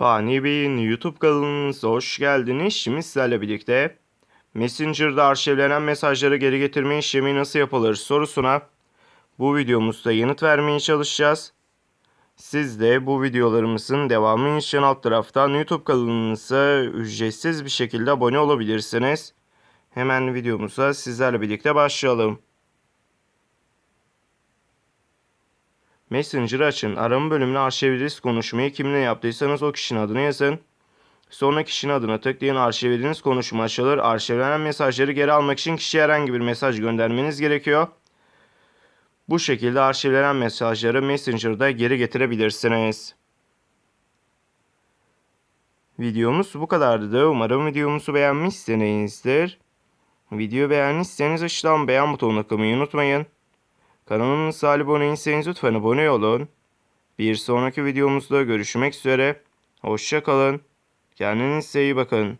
Fani Bey'in YouTube kanalınıza hoş geldiniz. Şimdi sizlerle birlikte Messenger'da arşivlenen mesajları geri getirme işlemi nasıl yapılır sorusuna bu videomuzda yanıt vermeye çalışacağız. Siz de bu videolarımızın devamı için alt taraftan YouTube kanalımıza ücretsiz bir şekilde abone olabilirsiniz. Hemen videomuza sizlerle birlikte başlayalım. Messenger'ı açın. Arama bölümüne arşivlediğiniz konuşmayı kiminle yaptıysanız o kişinin adını yazın. Sonra kişinin adına tıklayın. Arşivlediğiniz konuşma açılır. Arşivlenen mesajları geri almak için kişiye herhangi bir mesaj göndermeniz gerekiyor. Bu şekilde arşivlenen mesajları Messenger'da geri getirebilirsiniz. Videomuz bu kadardı. Umarım videomuzu beğenmişsinizdir. Video beğendiyseniz aşağıdan beğen butonuna tıklamayı unutmayın. Kanalımıza abone değilseniz lütfen abone olun. Bir sonraki videomuzda görüşmek üzere. Hoşça kalın. Kendinize iyi bakın.